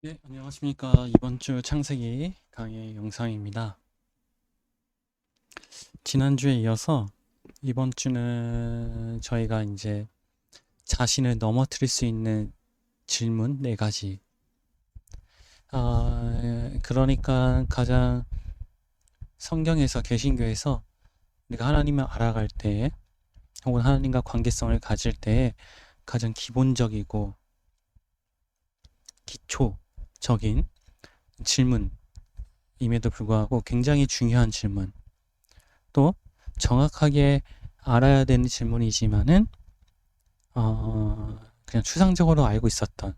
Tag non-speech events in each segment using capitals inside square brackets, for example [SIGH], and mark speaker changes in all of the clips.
Speaker 1: 네, 안녕하십니까. 이번 주 창세기 강의 영상입니다. 지난주에 이어서 이번 주는 저희가 이제 자신을 넘어뜨릴 수 있는 질문 네 가지. 아, 그러니까 가장 성경에서, 개신교에서 우리가 하나님을 알아갈 때, 혹은 하나님과 관계성을 가질 때 가장 기본적이고 기초 적인 질문임에도 불구하고 굉장히 중요한 질문. 또 정확하게 알아야 되는 질문이지만은 어, 그냥 추상적으로 알고 있었던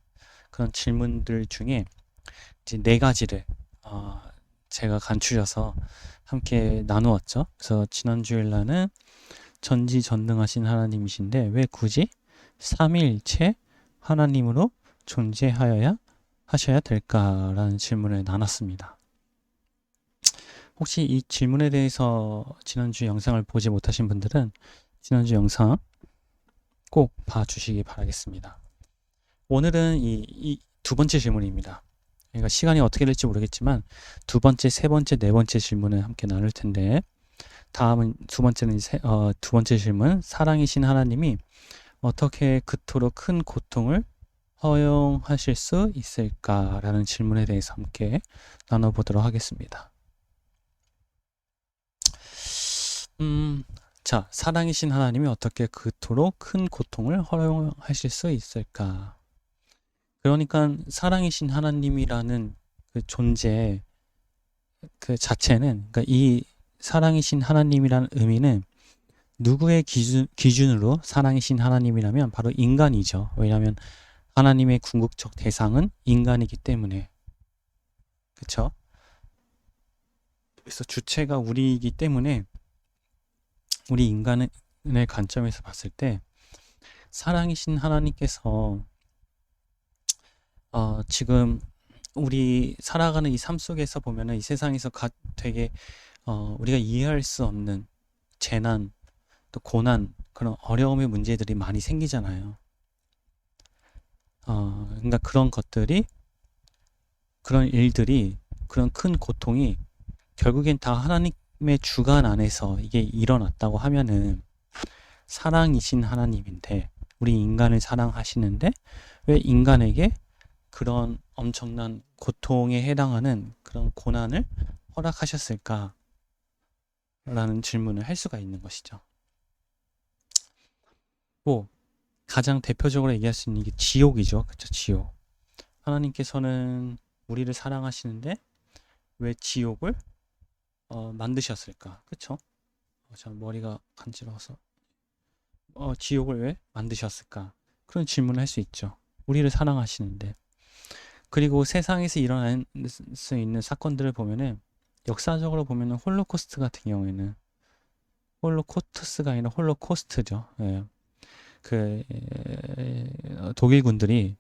Speaker 1: 그런 질문들 중에 이제 네 가지를 어, 제가 간추려서 함께 나누었죠. 그래서 지난 주일날은 전지전능하신 하나님이신데 왜 굳이 삼위일체 하나님으로 존재하여야 하셔야 될까라는 질문을 나눴습니다. 혹시 이 질문에 대해서 지난주 영상을 보지 못하신 분들은 지난주 영상 꼭 봐주시기 바라겠습니다. 오늘은 이, 이 두 번째 질문입니다. 그러니까 시간이 어떻게 될지 모르겠지만 두 번째, 세 번째, 네 번째 질문을 함께 나눌 텐데 다음은 두 번째는 세, 어, 두 번째 질문 사랑이신 하나님이 어떻게 그토록 큰 고통을 허용하실 수 있을까라는 질문에 대해서 함께 나눠보도록 하겠습니다. 음, 자, 사랑이신 하나님이 어떻게 그토록 큰 고통을 허용하실 수 있을까? 그러니까 사랑이신 하나님이라는 그 존재 그 자체는 그러니까 이 사랑이신 하나님이라는 의미는 누구의 기준, 기준으로 사랑이신 하나님이라면 바로 인간이죠. 왜냐하면 하나님의 궁극적 대상은 인간이기 때문에 그쵸? 그래서 주체가 우리이기 때문에 우리 인간의 관점에서 봤을 때 사랑이신 하나님께서 어, 지금 우리 살아가는 이 삶 속에서 보면은 이 세상에서 가, 되게 어, 우리가 이해할 수 없는 재난 또 고난 그런 어려움의 문제들이 많이 생기잖아요. 어, 그러니까 그런 것들이 그런 일들이 그런 큰 고통이 결국엔 다 하나님의 주관 안에서 이게 일어났다고 하면은 사랑이신 하나님인데 우리 인간을 사랑하시는데 왜 인간에게 그런 엄청난 고통에 해당하는 그런 고난을 허락하셨을까? 라는 질문을 할 수가 있는 것이죠. 뭐, 가장 대표적으로 얘기할 수 있는 게 지옥이죠. 그쵸, 지옥. 하나님께서는 우리를 사랑하시는데 왜 지옥을 어, 만드셨을까? 그쵸? 어, 자, 머리가 간지러워서. 어, 지옥을 왜 만드셨을까? 그런 질문을 할 수 있죠. 우리를 사랑하시는데. 그리고 세상에서 일어날 수 있는 사건들을 보면은 역사적으로 보면은 홀로코스트 같은 경우에는 홀로코스트가 아니라 홀로코스트죠. 예. 그 독일군들이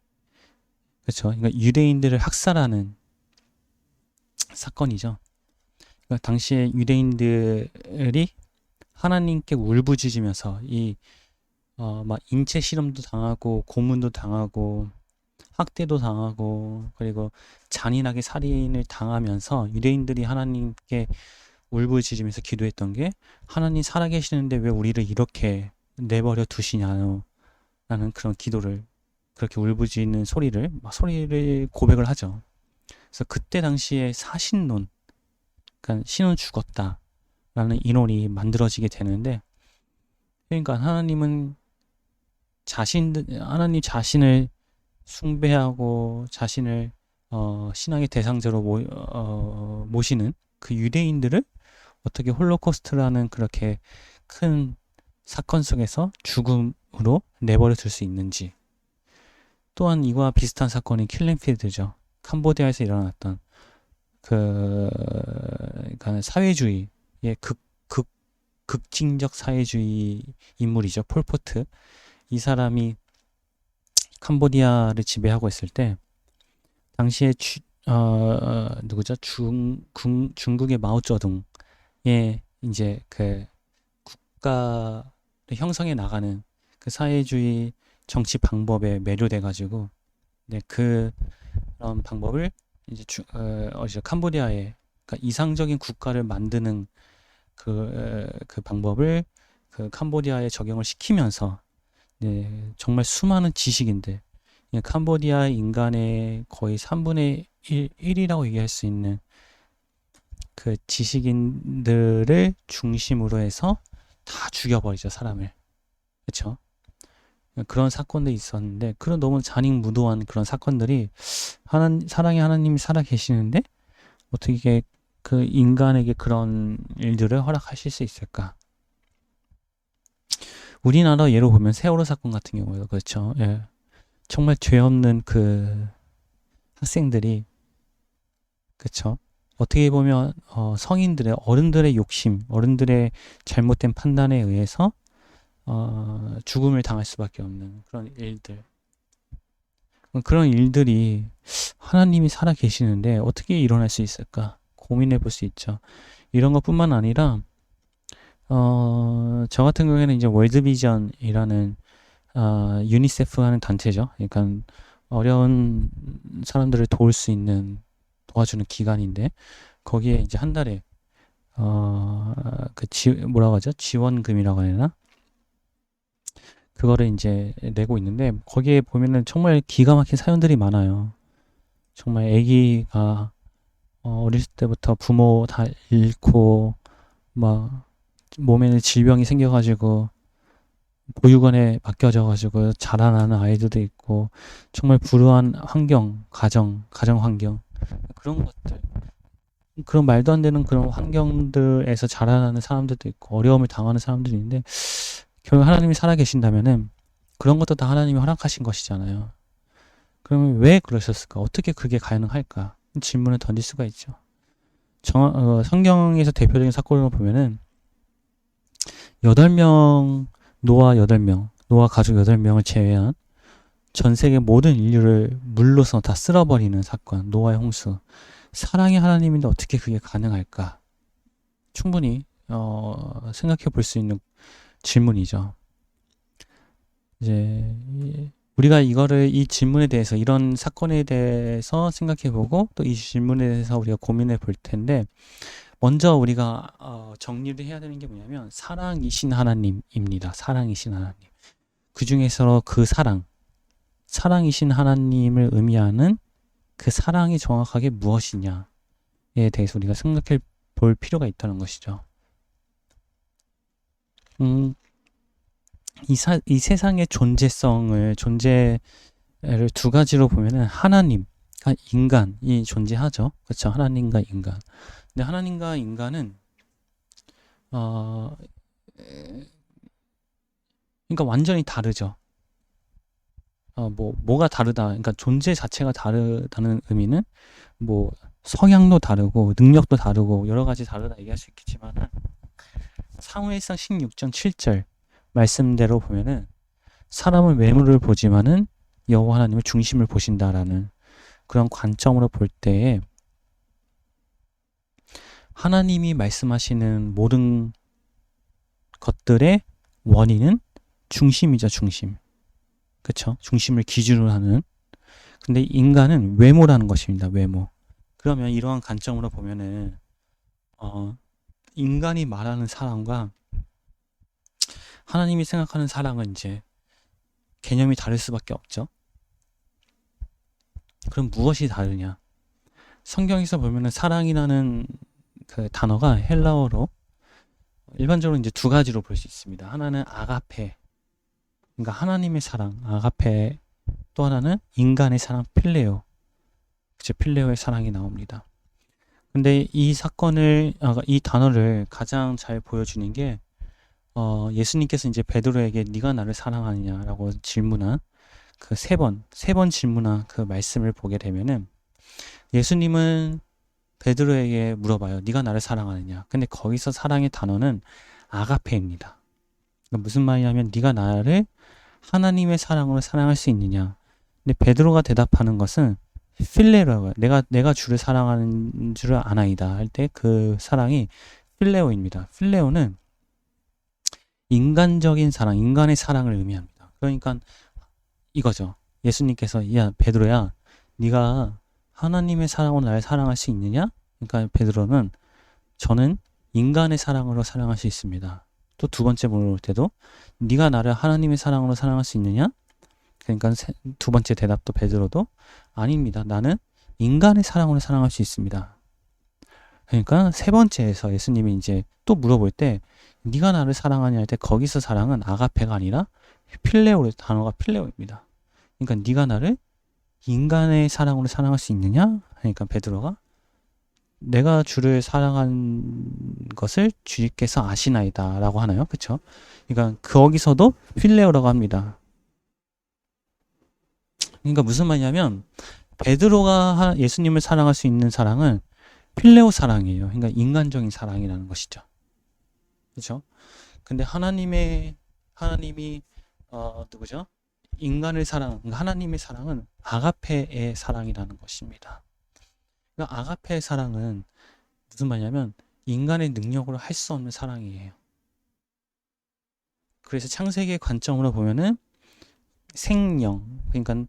Speaker 1: 그렇죠. 그러니까 유대인들을 학살하는 사건이죠. 그러니까 당시에 유대인들이 하나님께 울부짖으면서 이 어, 막 인체 실험도 당하고 고문도 당하고 학대도 당하고 그리고 잔인하게 살인을 당하면서 유대인들이 하나님께 울부짖으면서 기도했던 게 하나님 살아계시는데 왜 우리를 이렇게 내버려 두시냐요. 라는 그런 기도를 그렇게 울부짖는 소리를 막 소리를 고백을 하죠. 그래서 그때 당시에 사신론, 그러니까 신은 죽었다라는 인론이 만들어지게 되는데, 그러니까 하나님은 자신 하나님 자신을 숭배하고 자신을 어, 신앙의 대상자로 모, 어, 모시는 그 유대인들을 어떻게 홀로코스트라는 그렇게 큰 사건 속에서 죽음으로 내버려 둘 수 있는지 또한 이와 비슷한 사건이 킬링필드죠. 캄보디아에서 일어났던 그 그러니까 사회주의의 극, 극, 극진적 사회주의 인물이죠. 폴포트. 이 사람이 캄보디아를 지배하고 있을 때 당시에 주, 어, 누구죠? 중, 중, 중국의 마오쩌둥의 이제 그 국가 형성해 나가는 그 사회주의 정치 방법에 매료돼 가지고 네, 그 그런 방법을 이제 주, 어, 어디죠? 캄보디아에 그러니까 이상적인 국가를 만드는 그, 어, 그 방법을 그 캄보디아에 적용을 시키면서 네, 정말 수많은 지식인들 예, 캄보디아 인간의 거의 3분의 1, 1이라고 얘기할 수 있는 그 지식인들을 중심으로 해서 다 죽여버리죠 사람을 그렇죠 그런 사건들이 있었는데 그런 너무 잔인무도한 그런 사건들이 하나 사랑의 하나님이 살아 계시는데 어떻게 그 인간에게 그런 일들을 허락하실 수 있을까? 우리나라 예로 보면 세월호 사건 같은 경우에도 그렇죠. 예. 정말 죄 없는 그 학생들이 그렇죠. 어떻게 보면 어, 성인들의 어른들의 욕심, 어른들의 잘못된 판단에 의해서 어, 죽음을 당할 수밖에 없는 그런 일들. 그런 일들이 하나님이 살아 계시는데 어떻게 일어날 수 있을까 고민해 볼 수 있죠. 이런 것뿐만 아니라 어, 저 같은 경우에는 이제 월드비전이라는 어, 유니세프 하는 단체죠. 그러니까 어려운 사람들을 도울 수 있는 도와주는 기관인데 거기에 이제 한 달에 어, 그 지, 뭐라고 하죠? 지원금이라고 해야 되나? 그거를 이제 내고 있는데 거기에 보면은 정말 기가 막힌 사연들이 많아요. 정말 아기가 어, 어릴 때부터 부모 다 잃고 막 몸에는 질병이 생겨가지고 보육원에 맡겨져가지고 자라나는 아이들도 있고 정말 불우한 환경, 가정, 가정 환경 그런 것들 그런 말도 안 되는 그런 환경들에서 자라나는 사람들도 있고 어려움을 당하는 사람들이 있는데 결국 하나님이 살아계신다면은 그런 것도 다 하나님이 허락하신 것이잖아요. 그러면 왜 그러셨을까? 어떻게 그게 가능할까? 질문을 던질 수가 있죠. 정, 어, 성경에서 대표적인 사건을 보면은 8명, 노아 8명, 노아 가족 8명을 제외한 전 세계 모든 인류를 물로서 다 쓸어버리는 사건, 노아의 홍수. 사랑의 하나님인데 어떻게 그게 가능할까? 충분히 어, 생각해 볼 수 있는 질문이죠. 이제 우리가 이거를 이 질문에 대해서 이런 사건에 대해서 생각해 보고 또 이 질문에 대해서 우리가 고민해 볼 텐데 먼저 우리가 어, 정리를 해야 되는 게 뭐냐면 사랑이신 하나님입니다. 사랑이신 하나님. 그 중에서 그 사랑, 사랑이신 하나님을 의미하는 그 사랑이 정확하게 무엇이냐에 대해서 우리가 생각해 볼 필요가 있다는 것이죠. 음, 이, 사, 이 세상의 존재성을, 존재를 두 가지로 보면은 하나님, 아, 인간이 존재하죠. 그렇죠. 하나님과 인간. 근데 하나님과 인간은, 어, 그러니까 완전히 다르죠. 어, 뭐, 뭐가 다르다. 그러니까 존재 자체가 다르다는 의미는 뭐, 성향도 다르고, 능력도 다르고, 여러 가지 다르다 얘기할 수 있겠지만, 사무엘상 16장 7절 말씀대로 보면은 사람은 외모를 보지만은 여호와 하나님의 중심을 보신다라는 그런 관점으로 볼 때에 하나님이 말씀하시는 모든 것들의 원인은 중심이죠, 중심. 그쵸? 중심을 기준으로 하는. 근데 인간은 외모라는 것입니다, 외모. 그러면 이러한 관점으로 보면은, 어, 인간이 말하는 사랑과 하나님이 생각하는 사랑은 이제 개념이 다를 수밖에 없죠. 그럼 무엇이 다르냐? 성경에서 보면은 사랑이라는 그 단어가 헬라어로 일반적으로 이제 두 가지로 볼 수 있습니다. 하나는 아가페, 그러니까 하나님의 사랑, 아가페. 또 하나는 인간의 사랑, 필레오. 그쵸, 필레오의 사랑이 나옵니다. 근데 이 사건을 아, 이 단어를 가장 잘 보여주는 게 어, 예수님께서 이제 베드로에게 네가 나를 사랑하느냐라고 질문한 그 세 번, 세 번 질문한 그 말씀을 보게 되면은 예수님은 베드로에게 물어봐요. 네가 나를 사랑하느냐. 근데 거기서 사랑의 단어는 아가페입니다. 그러니까 무슨 말이냐면 네가 나를 하나님의 사랑으로 사랑할 수 있느냐. 근데 베드로가 대답하는 것은 필레로가 내가 내가 주를 사랑하는 줄을 아나이다 할 때 그 사랑이 필레오입니다. 필레오는 인간적인 사랑, 인간의 사랑을 의미합니다. 그러니까 이거죠. 예수님께서 야 베드로야, 네가 하나님의 사랑으로 날 사랑할 수 있느냐? 그러니까 베드로는 저는 인간의 사랑으로 사랑할 수 있습니다. 또 두 번째 물어볼 때도 네가 나를 하나님의 사랑으로 사랑할 수 있느냐? 그러니까 세- 두 번째 대답도 베드로도 아닙니다. 나는 인간의 사랑으로 사랑할 수 있습니다. 그러니까 세 번째에서 예수님이 이제 또 물어볼 때 네가 나를 사랑하냐 할 때 거기서 사랑은 아가페가 아니라 필레오 단어가 필레오입니다. 그러니까 네가 나를 인간의 사랑으로 사랑할 수 있느냐? 그러니까 베드로가 내가 주를 사랑한 것을 주님께서 아시나이다라고 하나요? 그렇죠? 그러니까 거기서도 필레오라고 합니다. 그러니까 무슨 말이냐면 베드로가 하- 예수님을 사랑할 수 있는 사랑은 필레오 사랑이에요. 그러니까 인간적인 사랑이라는 것이죠. 그렇죠? 근데 하나님의 하나님이 어 누구죠? 인간을 사랑, 그러니까 하나님의 사랑은 아가페의 사랑이라는 것입니다. 그러니까 아가페의 사랑은 무슨 말이냐면 인간의 능력으로 할 수 없는 사랑이에요. 그래서 창세기의 관점으로 보면은 생령, 그러니까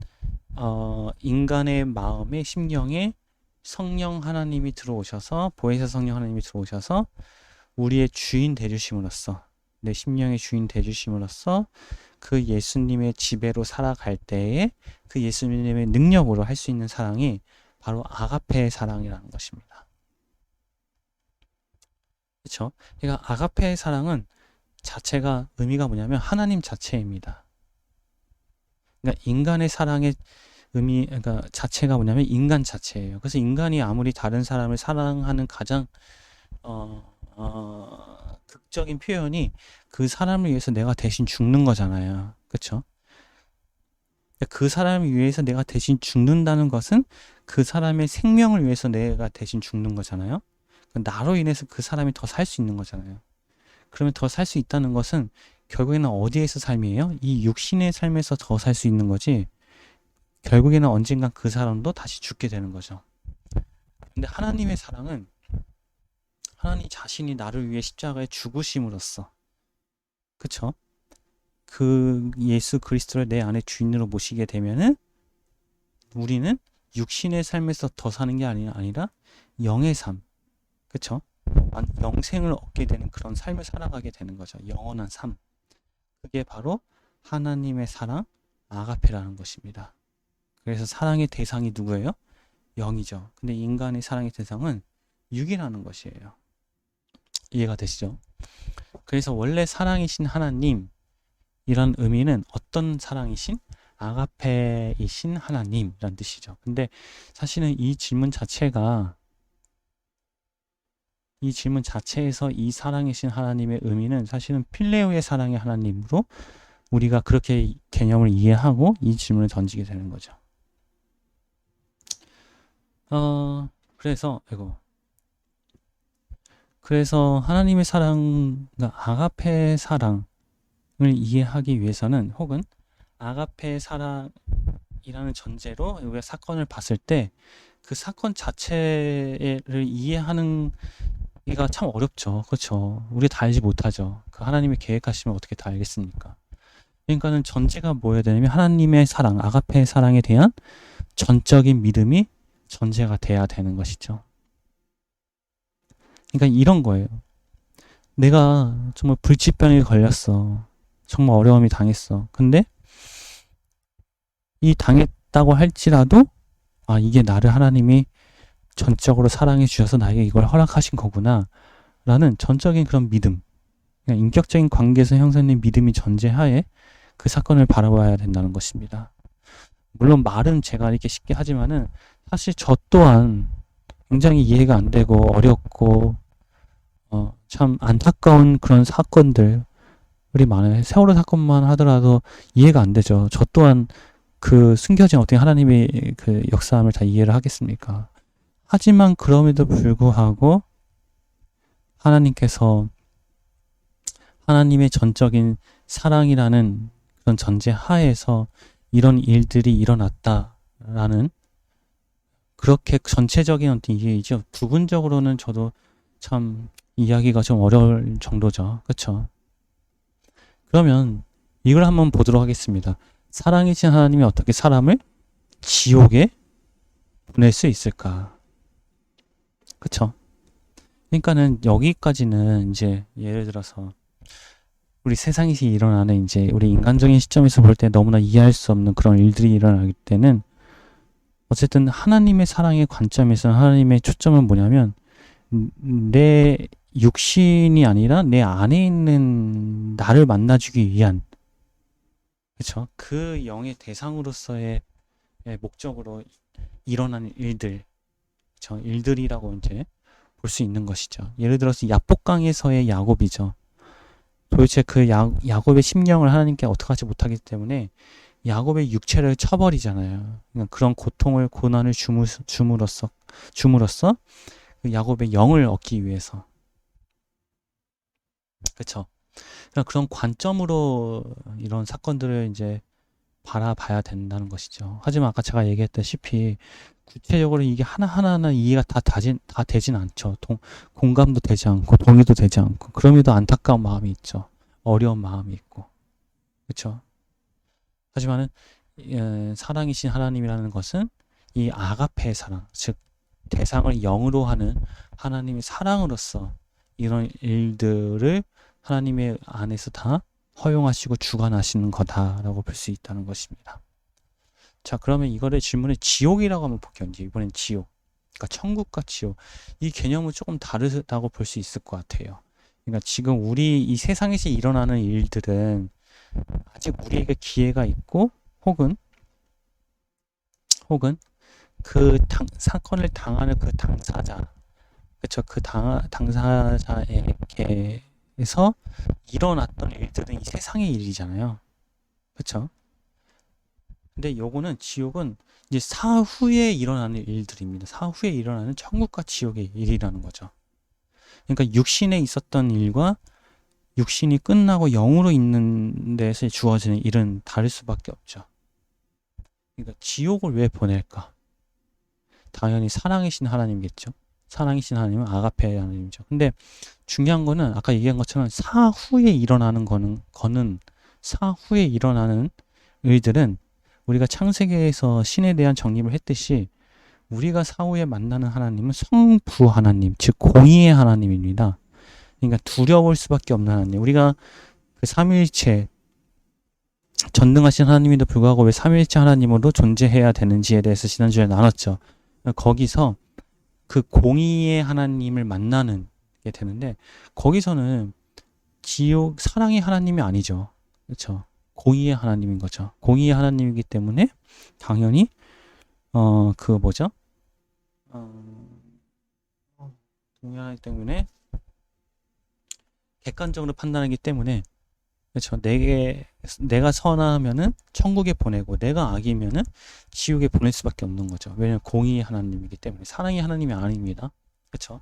Speaker 1: 어, 인간의 마음에 심령에 성령 하나님이 들어오셔서 보혜사 성령 하나님이 들어오셔서 우리의 주인 되주심으로써 내 심령의 주인 되주심으로써 그 예수님의 지배로 살아갈 때에 그 예수님의 능력으로 할 수 있는 사랑이 바로 아가페의 사랑이라는 것입니다. 그렇죠? 그러니까 아가페의 사랑은 자체가 의미가 뭐냐면 하나님 자체입니다. 그러니까 인간의 사랑의 의미 그러니까 자체가 뭐냐면 인간 자체예요. 그래서 인간이 아무리 다른 사람을 사랑하는 가장 어, 어, 극적인 표현이 그 사람을 위해서 내가 대신 죽는 거잖아요. 그렇죠? 그 사람을 위해서 내가 대신 죽는다는 것은 그 사람의 생명을 위해서 내가 대신 죽는 거잖아요. 나로 인해서 그 사람이 더 살 수 있는 거잖아요. 그러면 더 살 수 있다는 것은 결국에는 어디에서 삶이에요? 이 육신의 삶에서 더 살 수 있는 거지. 결국에는 언젠간 그 사람도 다시 죽게 되는 거죠. 근데 하나님의 사랑은 하나님 자신이 나를 위해 십자가에 죽으심으로써 그쵸? 그 예수 그리스도를 내 안에 주인으로 모시게 되면은 우리는 육신의 삶에서 더 사는 게 아니, 아니라 영의 삶 그쵸? 완- 영생을 얻게 되는 그런 삶을 살아가게 되는 거죠. 영원한 삶. 그게 바로 하나님의 사랑, 아가페라는 것입니다. 그래서 사랑의 대상이 누구예요? 영이죠. 근데 인간의 사랑의 대상은 육이라는 것이에요. 이해가 되시죠? 그래서 원래 사랑이신 하나님, 이런 의미는 어떤 사랑이신? 아가페이신 하나님이란 뜻이죠. 근데 사실은 이 질문 자체가 이 질문 자체에서 이 사랑이신 하나님의 의미는 사실은 필레오의 사랑의 하나님으로 우리가 그렇게 개념을 이해하고 이 질문을 던지게 되는 거죠. 어, 그래서, 이거. 그래서 하나님의 사랑, 아가페 사랑을 이해하기 위해서는 혹은 아가페 사랑이라는 전제로 우리가 사건을 봤을 때 그 사건 자체를 이해하는 이가 참 어렵죠. 그렇죠. 우리 다 알지 못하죠. 그 하나님이 계획하시면 어떻게 다 알겠습니까? 그러니까는 전제가 뭐여야 되냐면 하나님의 사랑, 아가페의 사랑에 대한 전적인 믿음이 전제가 돼야 되는 것이죠. 그러니까 이런 거예요. 내가 정말 불치병에 걸렸어. 정말 어려움이 당했어. 근데 이 당했다고 할지라도 아 이게 나를 하나님이 전적으로 사랑해 주셔서 나에게 이걸 허락하신 거구나 라는 전적인 그런 믿음 그냥 인격적인 관계에서 형성된 믿음이 전제하에 그 사건을 바라봐야 된다는 것입니다. 물론 말은 제가 이렇게 쉽게 하지만은 사실 저 또한 굉장히 이해가 안 되고 어렵고 어, 참 안타까운 그런 사건들이 많아요. 세월호 사건만 하더라도 이해가 안 되죠. 저 또한 그 숨겨진 어떻게 하나님의 그 역사함을 다 이해를 하겠습니까? 하지만 그럼에도 불구하고 하나님께서 하나님의 전적인 사랑이라는 그런 전제 하에서 이런 일들이 일어났다라는 그렇게 전체적인 어떤 이해이죠. 부분적으로는 저도 참 이야기가 좀 어려울 정도죠. 그렇죠? 그러면 이걸 한번 보도록 하겠습니다. 사랑이신 하나님이 어떻게 사람을 지옥에 보낼 수 있을까? 그쵸? 그러니까는 여기까지는 이제 예를 들어서 우리 세상에서 일어나는 이제 우리 인간적인 시점에서 볼 때 너무나 이해할 수 없는 그런 일들이 일어날 때는 어쨌든 하나님의 사랑의 관점에서 하나님의 초점은 뭐냐면 음, 내 육신이 아니라 내 안에 있는 나를 만나주기 위한 그쵸 그 영의 대상으로서의 예, 목적으로 일어나는 일들 저 일들이라고 이제 볼 수 있는 것이죠. 예를 들어서 야복강에서의 야곱이죠. 도대체 그 야, 야곱의 심령을 하나님께 어떻게 하지 못하기 때문에 야곱의 육체를 쳐버리잖아요. 그러니까 그런 고통을 고난을 주무, 줌으로써 줌으로써 그 야곱의 영을 얻기 위해서 그렇죠. 그러니까 그런 관점으로 이런 사건들을 이제 바라봐야 된다는 것이죠. 하지만 아까 제가 얘기했다시피 구체적으로 이게 하나하나 이해가 다, 다진, 다 되진 않죠. 동, 공감도 되지 않고 동의도 되지 않고 그럼에도 안타까운 마음이 있죠. 어려운 마음이 있고 그렇죠. 하지만은 에, 사랑이신 하나님이라는 것은 이 아가페의 사랑, 즉 대상을 영으로 하는 하나님의 사랑으로서 이런 일들을 하나님의 안에서 다 허용하시고 주관하시는 거다라고 볼 수 있다는 것입니다. 자, 그러면 이거를 질문에 지옥이라고 한번 볼게요. 이제 이번엔 지옥. 그러니까 천국과 지옥. 이 개념은 조금 다르다고 볼 수 있을 것 같아요. 그러니까 지금 우리 이 세상에서 일어나는 일들은 아직 우리에게 기회가 있고 혹은 혹은 그 당, 사건을 당하는 그 당사자 그쵸 그 당, 당사자에게 서 일어났던 일들은 이 세상의 일이잖아요 그쵸 근데 요거는 지옥은 이제 사후에 일어나는 일들입니다 사후에 일어나는 천국과 지옥의 일이라는 거죠 그러니까 육신에 있었던 일과 육신이 끝나고 영으로 있는 데서 주어지는 일은 다를 수밖에 없죠. 그러니까 지옥을 왜 보낼까? 당연히 사랑이신 하나님겠죠. 사랑이신 하나님은 아가페 하나님이죠. 근데 중요한 거는 아까 얘기한 것처럼 사후에 일어나는 거는 거는 사후에 일어나는 일들은 우리가 창세기에서 신에 대한 정립을 했듯이 우리가 사후에 만나는 하나님은 성부 하나님, 즉 공의의 하나님입니다. 그러니까 두려울 수밖에 없는 하나님. 우리가 그 삼위일체 전능하신 하나님에도 불구하고 왜 삼위일체 하나님으로 존재해야 되는지에 대해서 지난주에 나눴죠. 거기서 그 공의의 하나님을 만나는 게 되는데 거기서는 지옥 사랑의 하나님이 아니죠. 그렇죠. 공의의 하나님인 거죠. 공의의 하나님이기 때문에 당연히 어 그 뭐죠? 어, 동의하기 때문에 객관적으로 판단하기 때문에 그렇죠. 내게 내가 선하면은 천국에 보내고 내가 악이면은 지옥에 보낼 수밖에 없는 거죠. 왜냐하면 공의의 하나님이기 때문에 사랑의 하나님이 아닙니다. 그렇죠.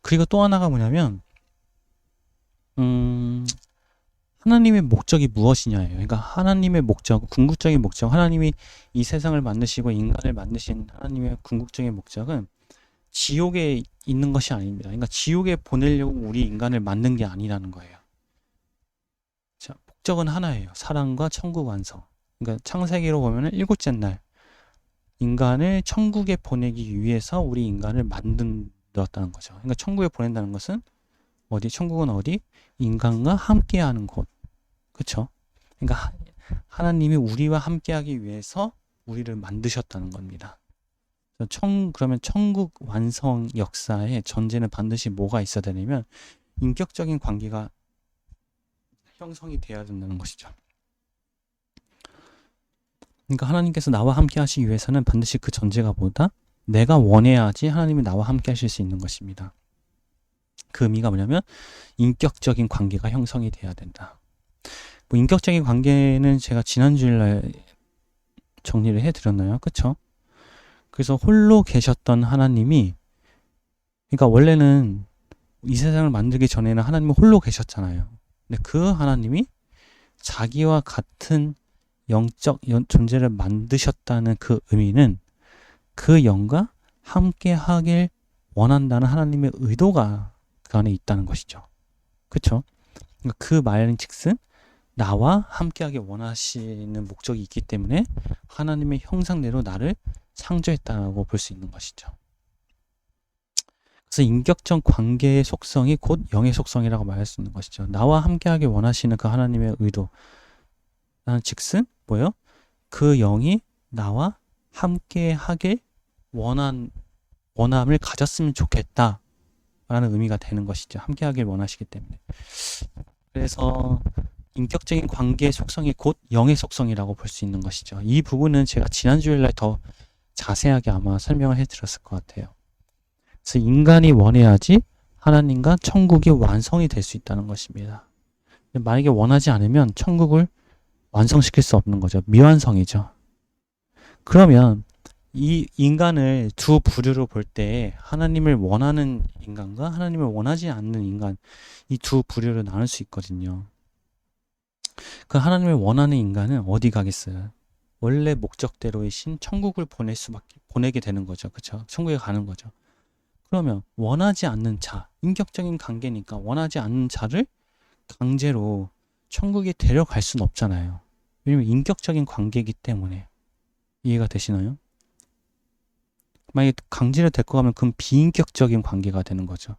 Speaker 1: 그리고 또 하나가 뭐냐면 음 하나님의 목적이 무엇이냐예요. 그러니까 하나님의 목적, 궁극적인 목적, 하나님이 이 세상을 만드시고 인간을 만드신 하나님의 궁극적인 목적은 지옥에 있는 것이 아닙니다. 그러니까 지옥에 보내려고 우리 인간을 만든 게 아니라는 거예요. 자, 목적은 하나예요. 사랑과 천국 완성. 그러니까 창세기로 보면은 일곱째 날 인간을 천국에 보내기 위해서 우리 인간을 만들었다는 거죠. 그러니까 천국에 보낸다는 것은 어디? 천국은 어디? 인간과 함께하는 곳. 그렇죠? 그러니까 하나님이 우리와 함께하기 위해서 우리를 만드셨다는 겁니다. 청 그러면 천국 완성 역사의 전제는 반드시 뭐가 있어야 되냐면 인격적인 관계가 형성이 되어야 된다는 것이죠. 그러니까 하나님께서 나와 함께 하시기 위해서는 반드시 그 전제가 뭐다? 내가 원해야지 하나님이 나와 함께 하실 수 있는 것입니다. 그 의미가 뭐냐면 인격적인 관계가 형성이 돼야 된다. 뭐 인격적인 관계는 제가 지난주일날 정리를 해드렸나요? 그쵸? 그래서 홀로 계셨던 하나님이 그러니까 원래는 이 세상을 만들기 전에는 하나님은 홀로 계셨잖아요. 근데 그 하나님이 자기와 같은 영적 존재를 만드셨다는 그 의미는 그 영과 함께 하길 원한다는 하나님의 의도가 그 안에 있다는 것이죠. 그러니까 그 말인 즉슨 나와 함께하기 원하시는 목적이 있기 때문에 하나님의 형상대로 나를 창조했다고 볼 수 있는 것이죠. 그래서 인격적 관계의 속성이 곧 영의 속성이라고 말할 수 있는 것이죠. 나와 함께하기 원하시는 그 하나님의 의도. 나는 즉슨 뭐요? 그 영이 나와 함께하길 원한 원함을 가졌으면 좋겠다. 라는 의미가 되는 것이죠. 함께하길 원하시기 때문에. 그래서 인격적인 관계의 속성이 곧 영의 속성이라고 볼 수 있는 것이죠. 이 부분은 제가 지난 주일날 더 자세하게 아마 설명을 해드렸을 것 같아요. 그래서 인간이 원해야지 하나님과 천국이 완성이 될 수 있다는 것입니다. 만약에 원하지 않으면 천국을 완성시킬 수 없는 거죠. 미완성이죠. 그러면 이 인간을 두 부류로 볼 때 하나님을 원하는 인간과 하나님을 원하지 않는 인간 이 두 부류로 나눌 수 있거든요. 그 하나님을 원하는 인간은 어디 가겠어요? 원래 목적대로이신 천국을 보낼 수밖에 보내게 되는 거죠. 그렇죠? 천국에 가는 거죠. 그러면 원하지 않는 자, 인격적인 관계니까 원하지 않는 자를 강제로 천국에 데려갈 수는 없잖아요. 왜냐면 인격적인 관계이기 때문에 이해가 되시나요? 만약에 강제로 데리고 가면 그건 비인격적인 관계가 되는 거죠.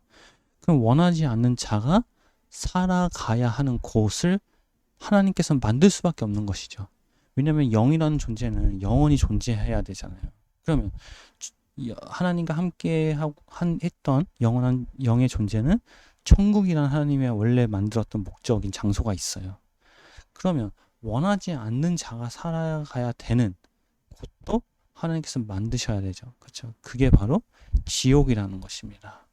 Speaker 1: 그럼 원하지 않는 자가 살아가야 하는 곳을 하나님께서 만들 수밖에 없는 것이죠. 왜냐하면 영이라는 존재는 영원히 존재해야 되잖아요. 그러면 하나님과 함께 한 했던 영원한 영의 존재는 천국이라는 하나님의 원래 만들었던 목적인 장소가 있어요. 그러면 원하지 않는 자가 살아가야 되는 곳도 하나님께서 만드셔야 되죠. 그렇죠? 그게 바로 지옥이라는 것입니다.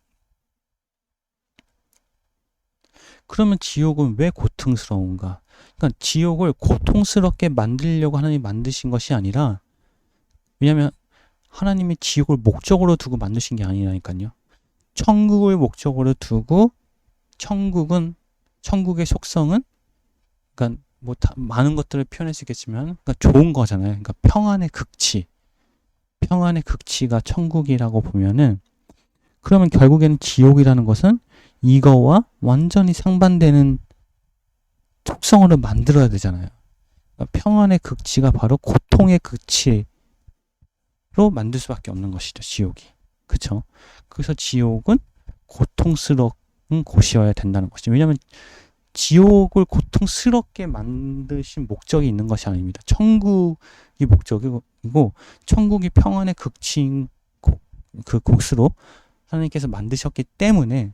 Speaker 1: 그러면 지옥은 왜 고통스러운가? 그러니까 지옥을 고통스럽게 만들려고 하나님이 만드신 것이 아니라 왜냐하면 하나님이 지옥을 목적으로 두고 만드신 게 아니라니까요. 천국을 목적으로 두고 천국은 천국의 속성은 그러니까 뭐 다, 많은 것들을 표현할 수 있겠지만 그러니까 좋은 거잖아요. 그러니까 평안의 극치. 평안의 극치가 천국이라고 보면은 그러면 결국에는 지옥이라는 것은 이거와 완전히 상반되는 속성으로 만들어야 되잖아요. 그러니까 평안의 극치가 바로 고통의 극치 로 만들 수밖에 없는 것이죠. 지옥이. 그렇죠? 그래서 지옥은 고통스러운 곳이어야 된다는 것이죠. 왜냐하면 지옥을 고통스럽게 만드신 목적이 있는 것이 아닙니다. 천국이 목적이고 천국이 평안의 극치인 그 곳으로 하나님께서 만드셨기 때문에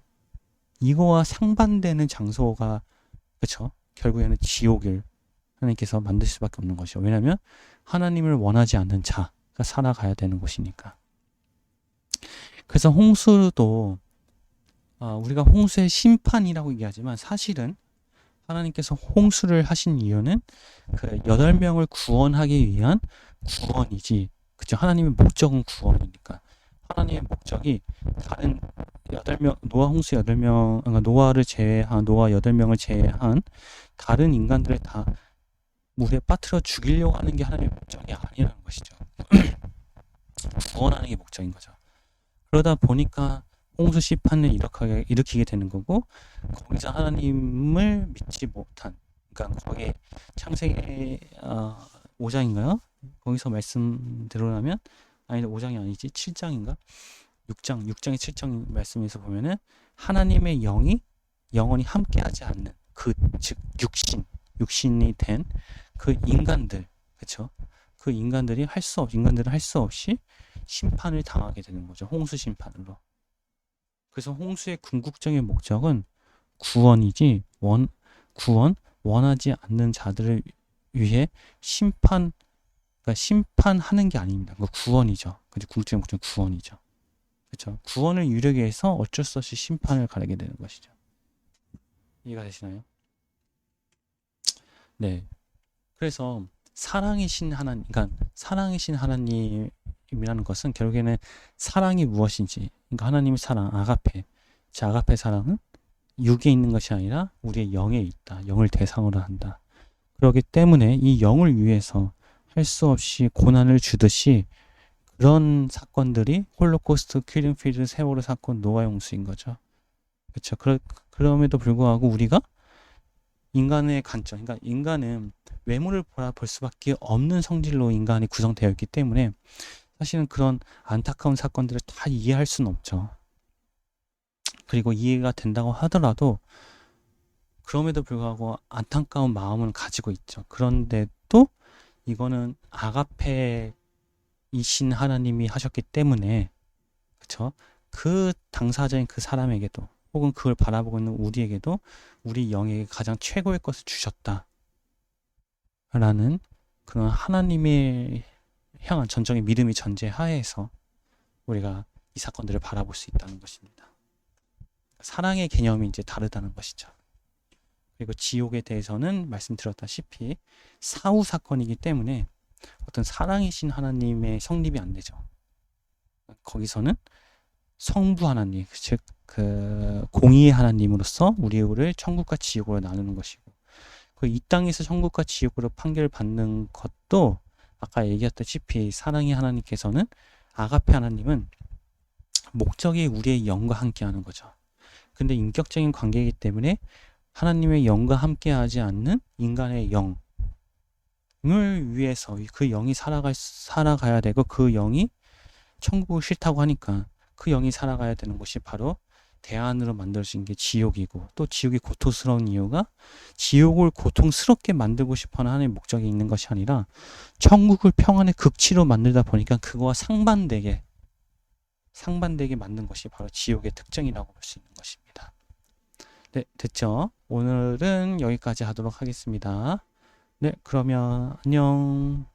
Speaker 1: 이거와 상반되는 장소가 그렇죠. 결국에는 지옥을 하나님께서 만들 수밖에 없는 것이죠. 왜냐하면 하나님을 원하지 않는 자가 살아가야 되는 곳이니까. 그래서 홍수도 어, 우리가 홍수의 심판이라고 얘기하지만 사실은 하나님께서 홍수를 하신 이유는 그 여덟 명을 구원하기 위한 구원이지. 그죠? 하나님의 목적은 구원이니까. 하나님의 목적이 다른 여덟 명 노아 홍수 여덟 명 그러니까 노아를 제외한 노아 여덟 명을 제외한 다른 인간들을 다 물에 빠뜨려 죽이려고 하는 게 하나님의 목적이 아니라는 것이죠. [CLEARS THROAT] 구원하는 게 목적인 거죠. 그러다 보니까 홍수 시판을 일으키게, 일으키게 되는 거고 거기서 하나님을 믿지 못한 그러니까 거기에 창세기 어, 5장인가요? 거기서 말씀대로라면 아니 5장이 아니지 7장인가? 6장 6장의 7장 말씀에서 보면은 하나님의 영이 영원히 함께하지 않는 그 즉 육신 육신이 된 그 인간들 그렇죠? 그 인간들이 할 수 없, 인간들은 할 수 없이 심판을 당하게 되는 거죠. 홍수 심판으로. 그래서 홍수의 궁극적인 목적은 구원이지 원 구원 원하지 않는 자들을 위해 심판 그러니까 심판하는 게 아닙니다. 그 구원이죠. 그 궁극적인 목적은 구원이죠. 그렇죠. 구원을 위해서 어쩔 수 없이 심판을 가르게 되는 것이죠. 이해가 되시나요? 네. 그래서 사랑이신 하나님, 그러니까 사랑이신 하나님이라는 것은 결국에는 사랑이 무엇인지, 그러니까 하나님의 사랑, 아가페. 자, 아가페 사랑은 육에 있는 것이 아니라 우리의 영에 있다. 영을 대상으로 한다. 그렇기 때문에 이 영을 위해서 할 수 없이 고난을 주듯이 그런 사건들이 홀로코스트, 퀴링필드, 세월호 사건, 노아 용수인 거죠. 그렇죠. 그럼에도 불구하고 우리가 인간의 관점, 그러니까 인간은 외모를 바라볼 수밖에 없는 성질로 인간이 구성되어 있기 때문에 사실은 그런 안타까운 사건들을 다 이해할 수는 없죠. 그리고 이해가 된다고 하더라도 그럼에도 불구하고 안타까운 마음을 가지고 있죠. 그런데도 이거는 아가페이신 하나님이 하셨기 때문에 그쵸? 그 당사자인 그 사람에게도 혹은 그걸 바라보고 있는 우리에게도 우리 영에게 가장 최고의 것을 주셨다. 라는 그런 하나님의 향한 전적인 믿음이 전제하에서 우리가 이 사건들을 바라볼 수 있다는 것입니다. 사랑의 개념이 이제 다르다는 것이죠. 그리고 지옥에 대해서는 말씀드렸다시피 사후 사건이기 때문에 어떤 사랑이신 하나님의 성립이 안 되죠. 거기서는 성부 하나님, 즉 그 공의의 하나님으로서 우리를 천국과 지옥으로 나누는 것이고 그 이 땅에서 천국과 지옥으로 판결 받는 것도 아까 얘기했다시피 사랑의 하나님께서는 아가페 하나님은 목적이 우리의 영과 함께하는 거죠. 근데 인격적인 관계이기 때문에 하나님의 영과 함께하지 않는 인간의 영을 위해서 그 영이 살아갈 살아가야 되고 그 영이 천국을 싫다고 하니까 그 영이 살아가야 되는 곳이 바로 대안으로 만들어진 게 지옥이고 또 지옥이 고통스러운 이유가 지옥을 고통스럽게 만들고 싶어하는 하나님의 목적이 있는 것이 아니라 천국을 평안의 극치로 만들다 보니까 그거와 상반되게 상반되게 만든 것이 바로 지옥의 특징이라고 볼 수 있는 것입니다. 네, 됐죠? 오늘은 여기까지 하도록 하겠습니다. 네, 그러면 안녕.